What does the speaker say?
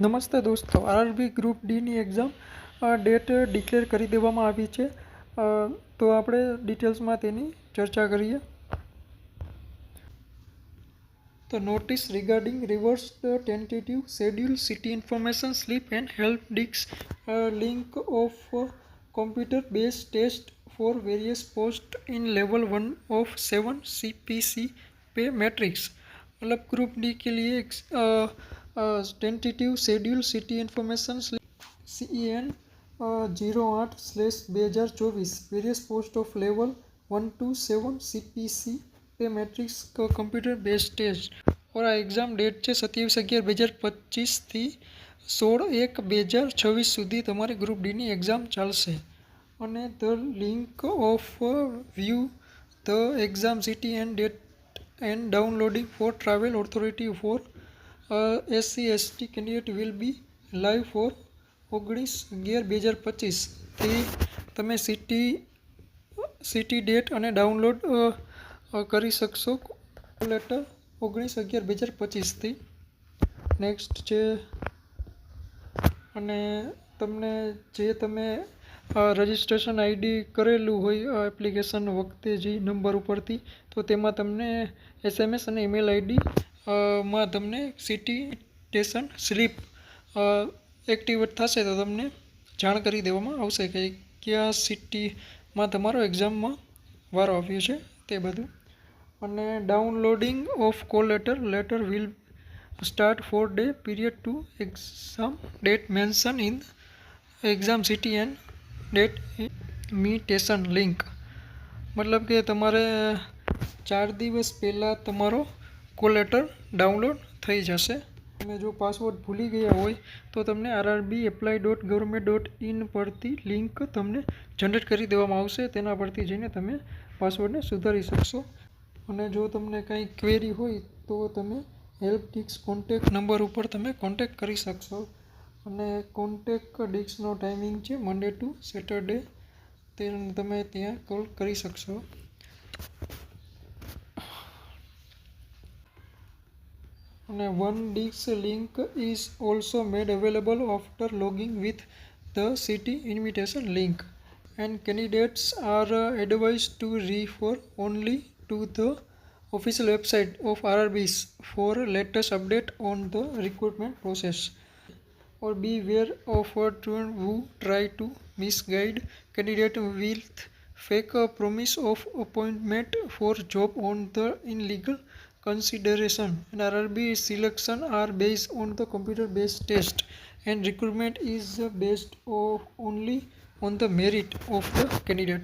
नमस्ते दोस्तों RRB group D exam date declare कर दी तो आप डिटेल्स में चर्चा करिए तो notice regarding reverse tentative schedule city information slip and help desk link of computer based test for various post in level one of seven C P C pay matrix मतलब group D के लिए tentative schedule city information CEN zero આઠ slash બે હજાર ચોવીસ various post of level one to seven CPC તે matrix computer base test or આ exam date છે સત્યાવીસ અગિયાર બે હજાર પચીસથી સોળ એક બે હજાર છવ્વીસ સુધી તમારી ગ્રુપ ડીની એક્ઝામ ચાલશે અને the link of view the exam city and date and downloading for travel authority for SC ST candidate will be live for ઓગણીસ અગિયાર બે હજાર પચીસથી તમે સિટી સિટી ડેટ અને ડાઉનલોડ કરી શકશો લેટર ઓગણીસ અગિયાર બે હજાર પચીસથી નેક્સ્ટ છે અને તમને જે તમે રજિસ્ટ્રેશન આઈડી કરેલું હોય એપ્લિકેશન વખતે જે નંબર ઉપરથી તો તેમાં તમને એસએમએસ અને ઈમેલ આઈડી માં તમને સિટી સ્ટેશન સ્લીપ એક્ટિવેટ થશે તો તમને જાણ કરી દેવામાં આવશે કે કયા સિટીમાં તમારો એક્ઝામમાં વારો આવ્યો છે તે બધું અને downloading of call letter letter will start four day period to exam date mention in exam city and date intimation link મતલબ કે તમારે ચાર દિવસ પહેલાં તમારો કોલેટર ડાઉનલોડ થઈ જશે તમે જો પાસવર્ડ ભૂલી ગયા હોય તો તમને RRB apply dot government dot in પરથી લિંક તમને જનરેટ કરી દેવામાં આવશે તેના પરથી જઈને તમે પાસવર્ડને સુધારી શકશો અને જો તમને કંઈ ક્વેરી હોય તો તમે હેલ્પ ડિક્સ કોન્ટેક નંબર ઉપર તમે કોન્ટેક કરી શકશો અને કોન્ટેક ડિક્સનો ટાઈમિંગ છે મંડે ટુ સેટરડે તે તમે ત્યાં કોલ કરી શકશો One DIS link is also made available after logging with the city invitation link and candidates are uh, advised to refer only to the official website of RRBs for latest update on the recruitment process or beware of children who try to misguide candidate with fake uh, promise of appointment for job on the illegal consideration and RRB selection are based on the computer based test and recruitment is based of only on the merit of the candidate.